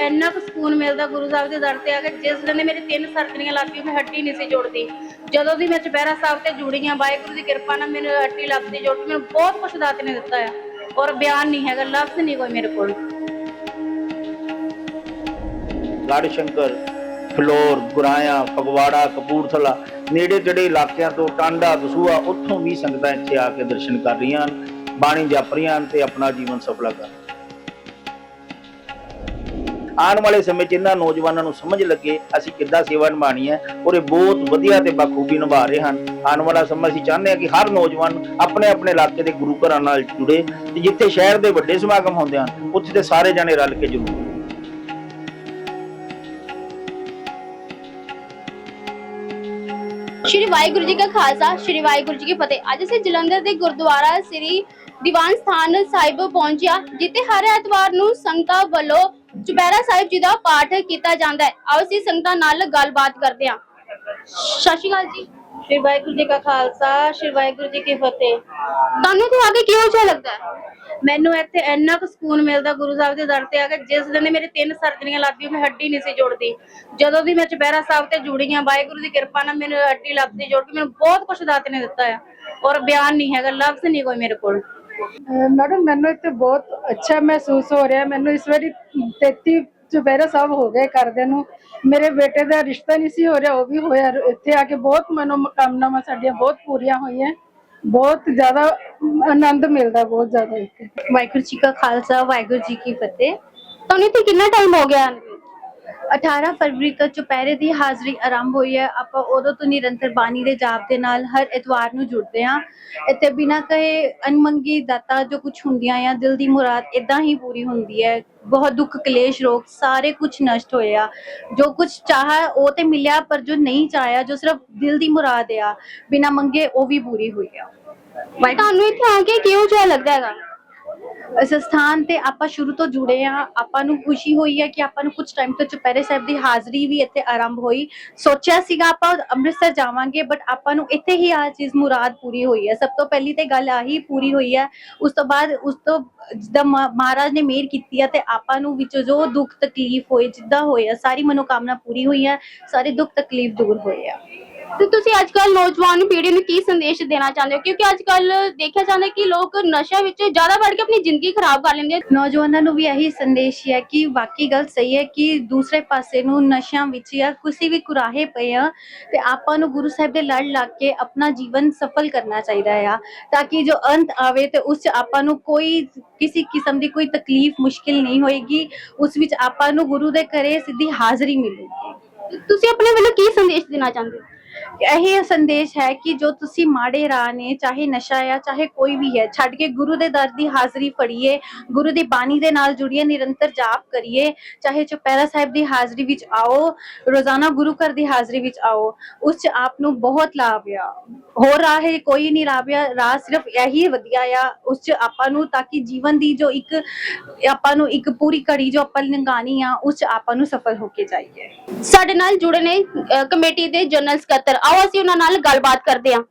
ਇੰਨਾ ਕੁ ਸਕੂਨ ਮਿਲਦਾ ਗੁਰੂ ਸਾਹਿਬ ਦੇ ਦਰ ਤੇ ਆ ਕੇ, ਜਿਸ ਦਿਨ ਦੇ ਮੇਰੇ ਤਿੰਨ ਸਰਜਰੀਆਂ ਲੱਗੀਆਂ ਮੈਂ ਹੱਡੀ ਨਹੀਂ ਸੀ ਜੁੜਦੀ। ਜਦੋਂ ਦੀ ਮੈਂ ਚੁਪਹਿਰਾ ਸਾਹਿਬ ਤੇ ਜੁੜੀ ਵਾਹਿਗੁਰੂ ਦੀ ਕਿਰਪਾ ਨਾਲ ਮੈਨੂੰ ਹੱਡੀ ਲੱਗਦੀ ਜੁੜ ਮੈਨੂੰ ਬਹੁਤ ਕੁਛ ਦਾਤੇ ਨੇ ਦਿੱਤਾ ਆ, ਔਰ ਬਿਆਨ ਨਹੀਂ ਹੈਗਾ, ਲਫ਼ਜ਼ ਨਹੀਂ ਕੋਈ ਮੇਰੇ ਕੋਲ। ਗੜ ਸ਼ੰਕਰ, ਫਲੋਰ ਗੁਰਾਇਆ ਫਗਵਾੜਾ, ਕਪੂਰਥਲਾ, ਨੇੜੇ ਤੇੜੇ ਇਲਾਕਿਆਂ ਤੋਂ ਟਾਂਡਾ ਦਸੂਆ ਉੱਥੋਂ ਵੀ ਸੰਗਤਾਂ ਇੱਥੇ ਆ ਕੇ ਦਰਸ਼ਨ ਕਰ ਰਹੀਆਂ ਹਨ, ਬਾਣੀ ਜਪ ਰਹੀਆਂ ਹਨ ਤੇ ਆਪਣਾ ਜੀਵਨ ਸਫਲਾ ਕਰ ਆਉਣ ਵਾਲੇ ਸਮੇਂ 'ਚ ਇਹਨਾਂ ਨੌਜਵਾਨਾਂ ਨੂੰ ਸਮਝ ਲੱਗੇ ਅਸੀਂ ਕਿੱਦਾਂ ਸੇਵਾ ਨਿਭਾਣੀ ਹੈ ਔਰ ਇਹ ਬਹੁਤ ਵਧੀਆ ਤੇ ਬਖੂਬੀ ਨਿਭਾ ਰਹੇ ਹਨ। ਆਉਣ ਵਾਲਾ ਸਮਾਂ ਅਸੀਂ ਚਾਹੁੰਦੇ ਹਾਂ ਕਿ ਹਰ ਨੌਜਵਾਨ ਆਪਣੇ ਆਪਣੇ ਇਲਾਕੇ ਦੇ ਗੁਰੂ ਘਰਾਂ ਨਾਲ ਜੁੜੇ ਤੇ ਜਿੱਥੇ ਸ਼ਹਿਰ ਦੇ ਵੱਡੇ ਸਮਾਗਮ ਹੁੰਦੇ ਹਨ, ਉੱਥੇ ਤੇ ਸਾਰੇ ਜਾਣੇ ਰਲ ਕੇ ਜਰੂਰ ਸ਼੍ਰੀ ਵਾਹਿਗੁਰੂ ਜੀ ਕਾ ਖਾਲਸਾ, ਸ਼੍ਰੀ ਵਾਹਿਗੁਰੂ ਜੀ ਕੀ ਫਤਿਹ। ਅੱਜ ਅਸੀਂ ਜਲੰਧਰ ਦੇ ਗੁਰਦੁਆਰਾ ਸ੍ਰੀ ਦੀਵਾਨ ਸਥਾਨ ਸਾਹਿਬ ਪਹੁੰਚਿਆ, ਜਿੱਥੇ ਹਰ ਐਤਵਾਰ ਨੂੰ ਸੰਗਤਾਂ ਵੱਲੋਂ ਚੁਪਹਿਰਾ ਸਾਹਿਬ ਜੀ ਦਾ ਪਾਠ ਕੀਤਾ ਜਾਂਦਾ ਹੈ। ਆਓ ਅਸੀਂ ਸੰਗਤਾਂ ਨਾਲ ਗੱਲਬਾਤ ਕਰਦੇ ਹਾਂ। ਸਤਿ ਸ਼੍ਰੀ ਅਕਾਲ ਜੀ। ਸ਼੍ਰੀ ਵਾਹਿਗੁਰੂ ਜੀ ਕਾ ਖਾਲਸਾ ਸ਼੍ਰੀ ਵਾਹਿਗੁਰੂ ਜੀ ਕੀ ਫਤਿਹ। ਤੁਹਾਨੂੰ ਇੱਥੇ ਆ ਕੇ ਅੱਛਾ ਲੱਗਦਾ ਹੈ? ਮੈਨੂੰ ਇੱਥੇ ਇੰਨਾ ਕੁ ਸਕੂਨ ਮਿਲਦਾ ਗੁਰੂ ਸਾਹਿਬ ਦੇ ਦਰ ਤੇ ਆ ਕੇ ਜਿਸ ਦਿਨ ਮੇਰੇ ਤਿੰਨ ਸਰਜਰੀਆਂ ਲੱਗੀਆਂ ਮੈਂ ਹੱਡੀ ਨਹੀਂ ਸੀ ਜੁੜਦੀ। ਜਦੋਂ ਦੀ ਮੈਂ ਚੁਪਹਿਰਾ ਸਾਹਿਬ ਤੇ ਜੁੜੀ ਹਾਂ ਵਾਹਿਗੁਰੂ ਦੀ ਕਿਰਪਾ ਨਾਲ ਮੈਨੂੰ ਹੱਡੀ ਲੱਗਦੀ ਜੁੜ ਕੇ ਮੈਨੂੰ ਬਹੁਤ ਕੁਛ ਦਾਤੇ ਨੇ ਦਿੱਤਾ ਆ। ਔਰ ਬਿਆਨ ਨਹੀਂ ਹੈਗਾ ਲਫ਼ਜ਼ ਨਹੀਂ ਕੋਈ ਮੇਰੇ ਕੋਲ। ਮੈਡਮ, ਮੈਨੂੰ ਇੱਥੇ ਬਹੁਤ ਅੱਛਾ ਮਹਿਸੂਸ ਹੋ ਰਿਹਾ। ਮੈਨੂੰ ਇਸ ਵਾਰੀ 33 ਚੁਪਹਿਰਾ ਸਾਹਿਬ ਹੋ ਗਏ ਕਰਦੇ ਨੂੰ। ਮੇਰੇ ਬੇਟੇ ਦਾ ਰਿਸ਼ਤਾ ਨਹੀਂ ਸੀ ਹੋ ਰਿਹਾ, ਉਹ ਵੀ ਹੋਇਆ। ਇੱਥੇ ਆ ਕੇ ਬਹੁਤ ਮਨੋਕਾਮਨਾਵਾਂ ਸਾਡੀਆਂ ਬਹੁਤ ਪੂਰੀਆਂ ਹੋਈਆਂ। ਬਹੁਤ ਜ਼ਿਆਦਾ ਆਨੰਦ ਮਿਲਦਾ, ਬਹੁਤ ਜ਼ਿਆਦਾ ਇੱਥੇ। ਵਾਹਿਗੁਰੂ ਜੀ ਕਾ ਖਾਲਸਾ, ਵਾਹਿਗੁਰੂ ਜੀ ਕੀ ਫਤਿਹ। ਤੁਹਾਨੂੰ ਇੱਥੇ ਕਿੰਨਾ ਟਾਈਮ ਹੋ ਗਿਆ? 18 ਫਰਵਰੀ ਤੋਂ ਚੁਪਹਿਰੇ ਦੀ ਹਾਜ਼ਰੀ ਆਰੰਭ ਹੋਈ ਹੈ। ਆਪਾਂ ਉਦੋਂ ਤੋਂ ਨਿਰੰਤਰ ਬਾਣੀ ਦੇ ਜਾਪ ਦੇ ਨਾਲ ਹਰ ਇਤਵਾਰ ਨੂੰ ਜੁੜਦੇ ਹਾਂ। ਇੱਥੇ ਬਿਨਾਂ ਕਹੇ ਅਨਮੰਗੀ ਦਾਤਾ ਜੋ ਕੁਝ ਹੁੰਦੀਆਂ ਆ, ਦਿਲ ਦੀ ਮੁਰਾਦ ਇਦਾਂ ਹੀ ਪੂਰੀ ਹੁੰਦੀ ਹੈ। ਬਹੁਤ ਦੁੱਖ, ਕਲੇਸ਼, ਰੋਗ ਸਾਰੇ ਕੁਝ ਨਸ਼ਟ ਹੋਇਆ ਜੋ ਕੁਝ ਚਾਹਾ ਉਹ ਤੇ ਮਿਲਿਆ, ਪਰ ਜੋ ਨਹੀਂ ਚਾਹਿਆ, ਜੋ ਸਿਰਫ ਦਿਲ ਦੀ ਮੁਰਾਦ ਆ, ਬਿਨਾਂ ਮੰਗੇ ਉਹ ਵੀ ਪੂਰੀ ਹੋਈ ਆ। ਤੁਹਾਨੂੰ ਇੱਥੇ ਆ ਕੇ ਕਿਉਂ ਅੱਛਾ ਲੱਗਦਾ ਹੈਗਾ? ਇਸ ਸਥਾਨ ਤੇ ਆਪਾਂ ਸ਼ੁਰੂ ਤੋਂ ਜੁੜੇ ਆ ਆਪਾਂ ਨੂੰ ਖੁਸ਼ੀ ਹੋਈ ਹੈ ਕਿ ਆਪਾਂ ਨੂੰ ਕੁਝ ਟਾਈਮ ਤੋਂ ਚੁਪਹਿਰੇ ਸਾਹਿਬ ਦੀ ਹਾਜ਼ਰੀ ਵੀ ਇੱਥੇ ਆਰੰਭ ਹੋਈ। ਸੋਚਿਆ ਸੀਗਾ ਆਪਾਂ ਅੰਮ੍ਰਿਤਸਰ ਜਾਵਾਂਗੇ ਬਟ ਆਪਾਂ ਨੂੰ ਇੱਥੇ ਹੀ ਆ ਚੀਜ਼ ਮੁਰਾਦ ਪੂਰੀ ਹੋਈ ਹੈ। ਸਭ ਤੋਂ ਪਹਿਲੀ ਤੇ ਗੱਲ ਆਹੀ ਪੂਰੀ ਹੋਈ ਹੈ। ਉਸ ਤੋਂ ਬਾਅਦ ਉਸ ਤੋਂ ਜਿੱਦਾਂ ਮਹਾ- ਮਹਾਰਾਜ ਨੇ ਮਿਹਰ ਕੀਤੀ ਹੈ ਤੇ ਆਪਾਂ ਨੂੰ ਵਿੱਚ ਜੋ ਦੁੱਖ ਤਕਲੀਫ ਹੋਏ, ਜਿੱਦਾਂ ਹੋਇਆ ਸਾਰੀ ਮਨੋਕਾਮਨਾ ਪੂਰੀ ਹੋਈ ਹੈ। ਸਾਰੇ ਦੁੱਖ ਤਕਲੀਫ ਦੂਰ ਹੋਏ ਆ। ਤੇ ਤੁਸੀਂ ਅੱਜ ਕੱਲ ਨੌਜਵਾਨ ਪੀੜ੍ਹੀ ਨੂੰ ਕੀ ਸੰਦੇਸ਼ ਦੇਣਾ ਚਾਹੁੰਦੇ ਹੋ? ਕਿਉਂਕਿ ਅੱਜ ਕੱਲ ਦੇਖਿਆ ਜਾਂਦਾ ਕਿ ਲੋਕ ਨਸ਼ਾ ਵਿੱਚ ਜ਼ਿਆਦਾ ਵੜ ਕੇ ਆਪਣੀ ਜ਼ਿੰਦਗੀ ਖਰਾਬ ਕਰ ਲੈਂਦੇ ਆ। ਨੌਜਵਾਨਾਂ ਨੂੰ ਵੀ ਇਹੀ ਸੰਦੇਸ਼ ਹੈ ਕਿ ਵਾਕਈ ਗੱਲ ਸਹੀ ਹੈ ਕਿ ਦੂਸਰੇ ਪਾਸੇ ਨੂੰ ਨਸ਼ਿਆਂ ਵਿੱਚ ਜਾਂ ਕਿਸੇ ਵੀ ਕੁਰਾਹੇ ਪਏ ਆ ਤੇ ਆਪਾਂ ਨੂੰ ਗੁਰੂ ਸਾਹਿਬ ਦੇ ਲੜ ਲੱਗ ਕੇ ਆਪਣਾ ਜੀਵਨ ਸਫਲ ਕਰਨਾ ਚਾਹੀਦਾ ਆ ਤਾਂ ਕਿ ਜੋ ਅੰਤ ਆਵੇ ਤੇ ਉਸ 'ਚ ਆਪਾਂ ਨੂੰ ਕੋਈ ਕਿਸੇ ਕਿਸਮ ਦੀ ਕੋਈ ਤਕਲੀਫ ਮੁਸ਼ਕਿਲ ਨਹੀਂ ਹੋਏਗੀ ਉਸ ਵਿੱਚ ਆਪਾਂ ਨੂੰ ਗੁਰੂ ਦੇ ਘਰੇ ਸਿੱਧੀ ਹਾਜ਼ਰੀ ਮਿਲੇਗੀ। ਤੁਸੀਂ ਆਪਣੇ ਵੱਲੋਂ ਕੀ ਸੰਦੇਸ਼ ਦੇਣਾ ਚਾਹੁੰਦੇ ਹੋ? ਇਹੀ ਸੰਦੇਸ਼ ਹੈ ਕਿ ਜੋ ਤੁਸੀਂ ਮਾੜੇ ਰਾਹ ਨੇ, ਚਾਹੇ ਨਸ਼ਾ ਆ, ਚਾਹੇ ਕੋਈ ਵੀ ਹੈ, ਛੱਡ ਕੇ ਗੁਰੂ ਦੇ ਦਰ ਦੀ ਹਾਜ਼ਰੀ ਫੜੀਏ, ਗੁਰੂ ਦੀ ਬਾਣੀ ਦੇ ਨਾਲ ਜੁੜੀਏ, ਨਿਰੰਤਰ ਜਾਪ ਕਰੀਏ, ਚਾਹੇ ਚੁਪਹਿਰਾ ਸਾਹਿਬ ਦੀ ਹਾਜ਼ਰੀ ਵਿੱਚ ਆਓ, ਰੋਜ਼ਾਨਾ ਗੁਰੂ ਘਰ ਦੀ ਹਾਜ਼ਰੀ ਵਿੱਚ ਆਓ, ਉਸ ਚ ਆਪ ਨੂੰ ਬਹੁਤ ਲਾਭ ਆ। ਹੋਰ ਰਾਹ ਹੈ ਕੋਈ ਨਹੀਂ ਰਾਹ ਆ, ਰਾਹ ਸਿਰਫ ਇਹੀ ਵਧੀਆ ਆ, ਉਸ ਚ ਆਪਾਂ ਨੂੰ ਤਾਂ ਕਿ ਜੀਵਨ ਦੀ ਜੋ ਇੱਕ, ਆਪਾਂ ਨੂੰ ਇੱਕ ਪੂਰੀ ਘੜੀ ਜੋ ਆਪਾਂ ਲੰਘਾਣੀ ਆ, ਉਸ ਚ ਆਪਾਂ ਨੂੰ ਸਫਲ ਹੋ ਕੇ ਜਾਈਏ। ਸਾਡੇ ਨਾਲ ਜੁੜੇ ਨੇ ਕਮੇਟੀ ਦੇ ਜਨਰਲ ਸਕੱਤਰ ਆਓ ਅਸੀਂ ਉਹਨਾਂ ਨਾਲ ਗੱਲਬਾਤ ਕਰਦੇ ਹਾਂ।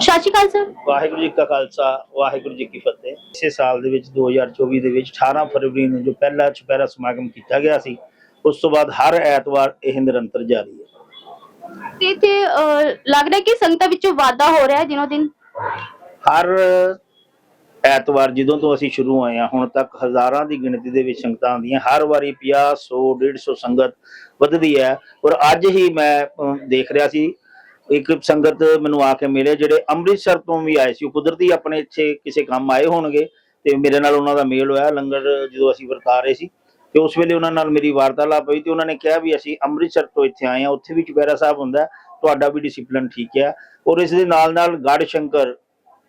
ਸਤਿ ਸ਼੍ਰੀ ਅਕਾਲ ਸਰ। ਵਾਹਿਗੁਰੂ ਜੀ ਕਾ ਖਾਲਸਾ ਵਾਹਿਗੁਰੂ ਜੀ ਕੀ ਫਤਿਹ। ਇਸੇ ਸਾਲ ਦੇ ਵਿੱਚ 2024 ਦੇ ਵਿੱਚ 18 ਫਰਵਰੀ ਨੂੰ ਜੋ ਪਹਿਲਾ ਚੁਪਹਿਰਾ ਸਮਾਗਮ ਕੀਤਾ ਗਿਆ ਸੀ ਉਸ ਤੋਂ ਬਾਅਦ ਹਰ ਐਤਵਾਰ ਇਹ ਨਿਰੰਤਰ ਜਾਰੀ ਹੈ। ਤੇ ਇੱਥੇ ਅਹ, ਲੱਗ ਰਿਹਾ ਕਿ ਸੰਗਤਾਂ ਵਿੱਚੋਂ ਵਾਧਾ ਹੋ ਰਿਹਾ ਹੈ ਦਿਨੋ ਦਿਨ? ਹਰ ਐਤਵਾਰ ਜਦੋਂ ਤੋਂ ਅਸੀਂ ਸ਼ੁਰੂ ਆਏ ਹਾਂ, ਹੁਣ ਤੱਕ ਹਜ਼ਾਰਾਂ ਦੀ ਗਿਣਤੀ ਦੇ ਵਿੱਚ ਸੰਗਤਾਂ ਆਉਂਦੀਆਂ। ਹਰ ਵਾਰੀ 50 100 150 ਸੰਗਤ ਵੱਧਦੀ ਹੈ। ਔਰ ਅੱਜ ਹੀ ਮੈਂ ਦੇਖ ਰਿਹਾ ਸੀ, ਇੱਕ ਸੰਗਤ ਮੈਨੂੰ ਆ ਕੇ ਮਿਲੇ, ਜਿਹੜੇ ਅੰਮ੍ਰਿਤਸਰ ਤੋਂ ਵੀ ਆਏ ਸੀ। ਉਹ ਕੁਦਰਤੀ ਆਪਣੇ ਇੱਥੇ ਕਿਸੇ ਕੰਮ ਆਏ ਹੋਣਗੇ ਤੇ ਮੇਰੇ ਨਾਲ ਉਹਨਾਂ ਦਾ ਮੇਲ ਹੋਇਆ। ਲੰਗਰ ਜਦੋਂ ਅਸੀਂ ਵਰਤਾ ਰਹੇ ਸੀ, ਤੇ ਉਸ ਵੇਲੇ ਉਹਨਾਂ ਨਾਲ ਮੇਰੀ ਵਾਰਤਾਲਾਪ ਹੋਈ ਤੇ ਉਹਨਾਂ ਨੇ ਕਿਹਾ ਵੀ ਅਸੀਂ ਅੰਮ੍ਰਿਤਸਰ ਤੋਂ ਇੱਥੇ ਆਏ ਹਾਂ। ਉੱਥੇ ਵੀ ਚੁਪਹਿਰਾ ਸਾਹਿਬ ਹੁੰਦਾ ਤੁਹਾਡਾ ਵੀ ਡਿਸਪਲਿਨ ਠੀਕ ਹੈ। ਔਰ ਇਸ ਦੇ ਨਾਲ ਨਾਲ ਗੜ ਸ਼ੰਕਰ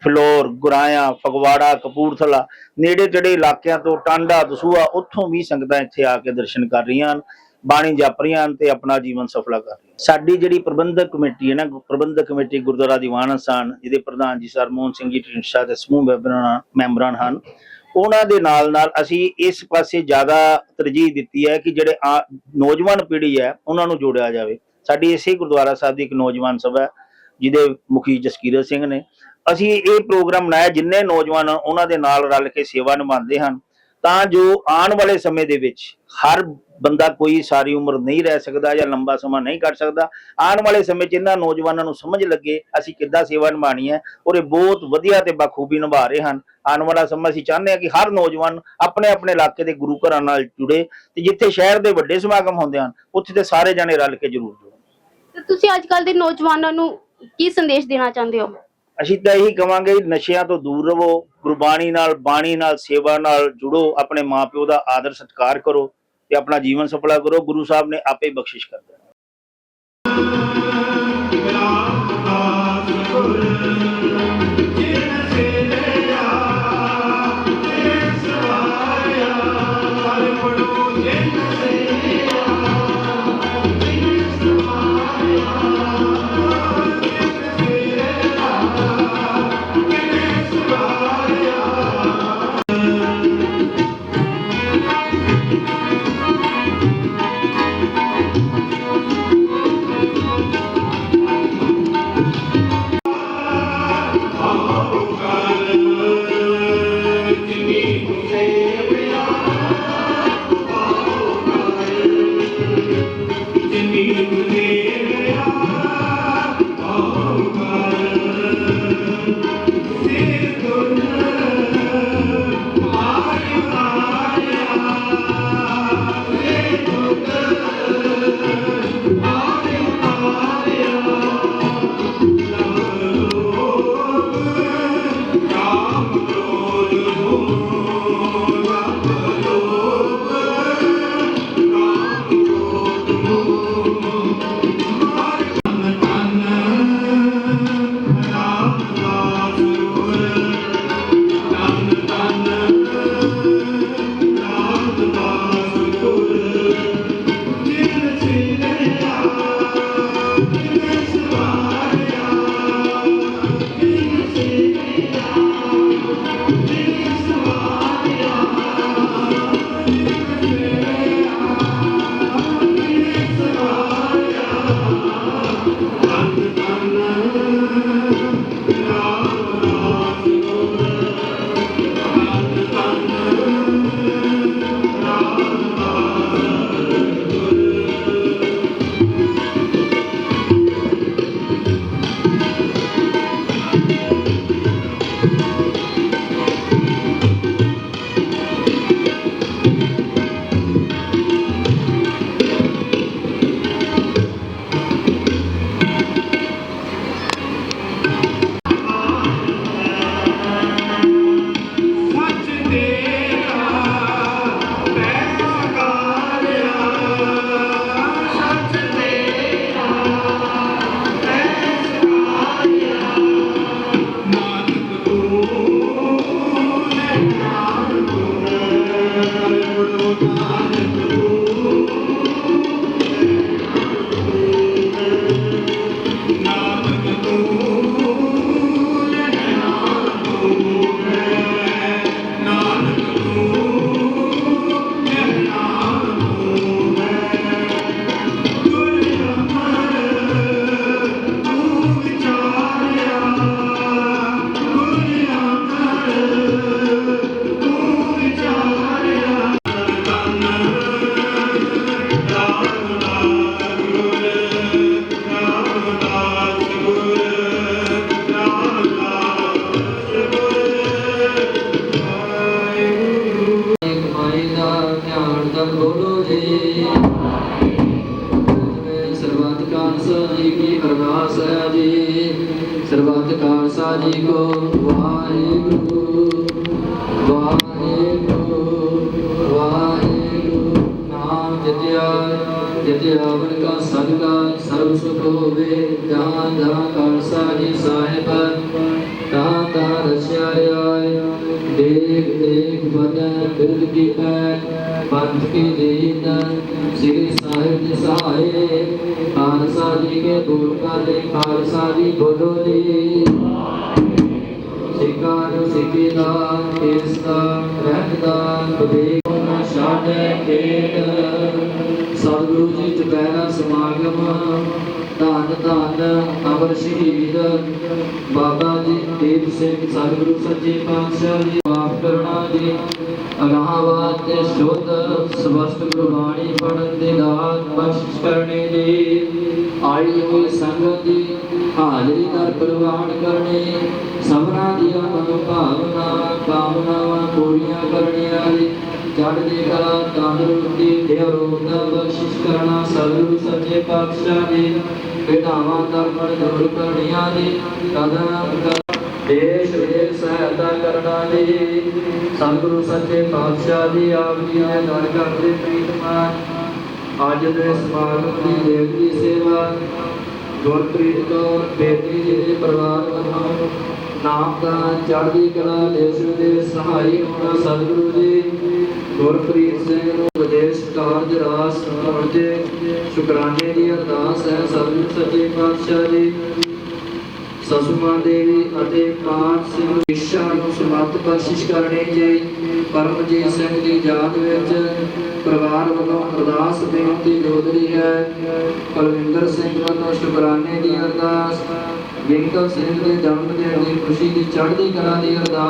ਫਲੋਰ ਗੁਰਾਇਆ ਫਗਵਾੜਾ, ਕਪੂਰਥਲਾ ਨੇੜੇ ਤੇੜੇ ਇਲਾਕਿਆਂ ਤੋਂ ਟਾਂਡਾ ਦਸੂਆ ਉੱਥੋਂ ਵੀ ਸੰਗਤਾਂ ਇੱਥੇ ਆ ਕੇ ਦਰਸ਼ਨ ਕਰ ਰਹੀਆਂ ਹਨ, ਬਾਣੀ ਜਪ ਰਹੀਆਂ ਹਨ ਤੇ ਆਪਣਾ ਜੀਵਨ ਸਫਲਾ ਕਰ ਰਹੀਆਂ ਸਾਡੀ ਜਿਹੜੀ ਪ੍ਰਬੰਧਕ ਕਮੇਟੀ ਹੈ ਨਾ, ਪ੍ਰਬੰਧਕ ਕਮੇਟੀ ਗੁਰਦੁਆਰਾ ਦੀਵਾਨ ਸਥਾਨ ਜਿਹਦੇ ਪ੍ਰਧਾਨ ਜੀ ਸਰ ਮੋਹਨ ਸਿੰਘ ਜੀ ਢੀਂਡਸਾ ਤੇ ਸਮੂਹ ਮੈਂਬਰਾਂ ਮੈਂਬਰਾਂ ਹਨ, ਉਹਨਾਂ ਦੇ ਨਾਲ ਨਾਲ ਅਸੀਂ ਇਸ ਪਾਸੇ ਜ਼ਿਆਦਾ ਤਰਜੀਹ ਦਿੱਤੀ ਹੈ ਕਿ ਜਿਹੜੇ ਆ- ਨੌਜਵਾਨ ਪੀੜ੍ਹੀ ਹੈ, ਉਹਨਾਂ ਨੂੰ ਜੋੜਿਆ ਜਾਵੇ। ਸਾਡੀ ਇਸੇ ਗੁਰਦੁਆਰਾ ਸਾਹਿਬ ਦੀ ਇੱਕ ਨੌਜਵਾਨ ਸਭਾ ਜਿਹਦੇ ਮੁਖੀ ਜਸਕੀਰਤ ਸਿੰਘ ਨੇ। ਅਸੀਂ ਇਹ ਪ੍ਰੋਗਰਾਮ ਬਣਾਇਆ ਜਿੰਨੇ ਨੌਜਵਾਨ ਉਹਨਾਂ ਦੇ ਨਾਲ ਰਲ ਕੇ ਸੇਵਾ ਨਿਭਾਉਂਦੇ ਹਨ, ਤਾਂ ਜੋ ਆਉਣ ਵਾਲੇ ਸਮੇਂ ਦੇ ਵਿੱਚ ਹਰ ਬੰਦਾ ਕੋਈ ਸਾਰੀ ਉਮਰ ਨਹੀਂ ਰਹਿ ਸਕਦਾ ਜਾਂ ਲੰਬਾ ਸਮਾਂ ਨਹੀਂ ਕੱਢ ਸਕਦਾ। ਆਉਣ ਵਾਲੇ ਸਮੇਂ 'ਚ ਇਹਨਾਂ ਨੌਜਵਾਨਾਂ ਨੂੰ ਸਮਝ ਲੱਗੇ ਅਸੀਂ ਕਿੱਦਾਂ ਸੇਵਾ ਨਿਭਾਣੀ ਹੈ ਔਰ ਇਹ ਬਹੁਤ ਵਧੀਆ ਤੇ ਬਖੂਬੀ ਨਿਭਾ ਰਹੇ ਹਨ। ਆਉਣ ਵਾਲਾ ਸਮਾਂ ਅਸੀਂ ਚਾਹੁੰਦੇ ਹਾਂ ਕਿ ਹਰ ਨੌਜਵਾਨ ਆਪਣੇ ਆਪਣੇ ਇਲਾਕੇ ਦੇ ਗੁਰੂ ਘਰਾਂ ਨਾਲ ਜੁੜੇ ਤੇ ਜਿੱਥੇ ਸ਼ਹਿਰ ਦੇ ਵੱਡੇ ਸਮਾਗਮ ਹੁੰਦੇ ਹਨ, ਉੱਥੇ ਤੇ ਸਾਰੇ ਜਾਣੇ ਰਲ ਕੇ ਜ਼ਰੂਰ ਜੁੜਨ। ਤੇ ਤੁਸੀਂ ਅੱਜ ਕੱਲ ਦੇ ਨੌਜਵਾਨਾਂ ਨੂੰ ਕੀ ਸੰਦੇਸ਼ ਦੇਣਾ ਚਾਹੁੰਦੇ ਹੋ? ਅਸੀਂ ਤਾਂ ਇਹੀ ਕਵਾਂਗੇ, ਨਸ਼ਿਆਂ ਤੋਂ ਦੂਰ ਰਹੋ, ਗੁਰਬਾਣੀ ਨਾਲ, ਬਾਣੀ ਨਾਲ, ਸੇਵਾ ਨਾਲ ਜੁੜੋ, ਆਪਣੇ ਮਾਪਿਓ ਦਾ ਆਦਰ ਸਤਿਕਾਰ ਕਰੋ ਤੇ ਆਪਣਾ ਜੀਵਨ ਸਫਲਾ ਕਰੋ। ਗੁਰੂ ਸਾਹਿਬ ਨੇ ਆਪੇ ਬਖਸ਼ਿਸ਼ ਕਰ ਦੇਣਾ ਜੀ ਕੀ ਅਰਦਾਸ ਹੈ ਜੀ? ਸਰਬੱਤ ਖਾਲਸਾ ਜੀ ਕੋ ਵਾਹਿਗੁਰੂ ਵਾਹਿਗੁਰੂ ਵਾਹਿਗੁਰੂ। ਨਾਮ ਜਪਿਆ ਜਪਿਆ ਵਨ ਕਾ ਸਦਕਾ ਸਰਬ ਸੁਖ ਹੋਵੇ। ਜਹਾਂ ਜਹਾਂ ਖਾਲਸਾ ਜੀ ਸਾਹਿਬ ਤਾਂ ਤਾਂ ਰਚਿਆ ਆਏ ਦੇਖ ਦੇਖ ਬਦਨ ਬਿਰਦ ਕੀ ਪੈ ਪੰਥ ਕੀ ਦੀਨ ਸ੍ਰੀ ਸਾਹਿਬ ਜੀ ਸਹਾਏ, ਖਾਲਸਾ ਜੀ ਕੇ ਬੋਲ ਕਾ ਦੇ ਖਾਲਸਾ ਜੀ ਬੋਲੋ ਜੀ। ਸਿਕਾਰ ਸਿੱਖੀ ਦਾ ਕੇਸ ਦਾ ਰਹਿਤ ਬਵੇਕ ਨਾ ਛਾੜੇ ਖੇਡ। ਸਤਿਗੁਰੂ ਜੀ ਚੁਪਹਿਰਾ ਸਮਾਗਮ, ਧੰਨ ਧੰਨ ਅਮਰ ਸ਼ਹੀਦ। ਬਾਬਾ ਜੀ ਦੀਪ ਸਿੰਘ, ਸਤਿਗੁਰੂ ਸੱਚੇ ਪਾਤਸ਼ਾਹ ਜੀ। ਦੀ ਅਗਾਹਵਾਦ ਤੇ ਸ਼ੁੱਧ ਸਵਸਤ ਗੁਰਬਾਣੀ ਪੜਨ ਦੇ ਦਾਤ ਬਖਸ਼ਿਸ਼ ਕਰਨੇ ਦੀ ਆਈ ਹੋਈ ਸੰਗਤ ਦੀ ਹਾਜ਼ਰੀ ਦਰ ਪ੍ਰਵਾਨ ਕਰਨੇ, ਸਭਨਾ ਦੀਆਂ ਮਨੋ ਭਾਵਨਾ ਕਾਮਨਾਵਾਂ ਪੂਰੀਆਂ ਕਰਨੀਆਂ ਦੀ ਚੜ੍ਹਦੀ ਕਲਾ, ਤੰਦਰੁਸਤੀ ਤੇ ਅਰੋਗਤਾ ਬਖਸ਼ਿਸ਼ ਕਰਨਾ ਸਤਿਗੁਰੂ ਸੱਚੇ ਪਾਤਸ਼ਾਹ ਦੀ ਵਿਧਾਵਾਂ ਦਾ ਮਨ ਦੂਰ ਕਰਨੀਆਂ ਦੀ ਕਦਮ ਕਰ ਦੇਸ਼ ਵਿਦੇਸ਼ ਸਹਾਇਤਾ ਕਰਨਾ ਜੀ। ਸਤਿਗੁਰੂ ਸੱਚੇ ਪਾਤਸ਼ਾਹ ਦੀ ਆਪ ਜੀ ਨੇ ਦਰ ਕਰਦੇ ਪ੍ਰੀਤਮਾਨ ਅੱਜ ਦੇ ਸਮਾਗਮ ਦੀ ਦੇਵੀ ਸੇਵਾ ਗੁਰਪ੍ਰੀਤ ਕੌਰ ਬੇਟੀ ਜੀ ਦੇ ਪਰਿਵਾਰ ਵੱਲੋਂ ਨਾਮ ਦਾ ਚੜ੍ਹਦੀ ਕਲਾ ਦੇਸ਼ ਵਿਦੇਸ਼ ਸਹਾਈ ਹੋਣਾ ਸਤਿਗੁਰੂ ਜੀ। ਗੁਰਪ੍ਰੀਤ ਸਿੰਘ ਨੂੰ ਵਿਦੇਸ਼ ਕਾਰਜ ਰਾਸ ਪਹੁੰਚੇ ਸ਼ੁਕਰਾਨੇ ਦੀ ਅਰਦਾਸ ਹੈ ਸਤਿਗੁਰੂ ਸੱਚੇ ਪਾਤਸ਼ਾਹ ਜੀ। ਸਸੁਮਾ ਦੇਵੀ ਅਤੇ ਪਾਠ ਸਿੰਘ ਵਿਸ਼ਾ ਨੂੰ ਸਮਰਥ ਬਖਸ਼ਿਸ਼ ਕਰਨੀ ਜੀ ਪਰਮਜੀਤ ਸਿੰਘ ਦੀ ਯਾਦ ਵਿੱਚ ਪਰਿਵਾਰ ਵੱਲੋਂ ਅਰਦਾਸ ਬੇਨਤੀ ਜੋਦਰੀ ਹੈ। ਕੁਲਵਿੰਦਰ ਸਿੰਘ ਵੱਲੋਂ ਸ਼ੁਕਰਾਨੇ ਦੀ ਅਰਦਾਸ। ਵਿੰਕਲ ਸਿੰਘ ਦੇ ਜਨਮ ਦਿਨ ਦੀ ਖੁਸ਼ੀ ਦੀ ਚੜ੍ਹਦੀ ਕਲਾ ਦੀ ਅਰਦਾਸ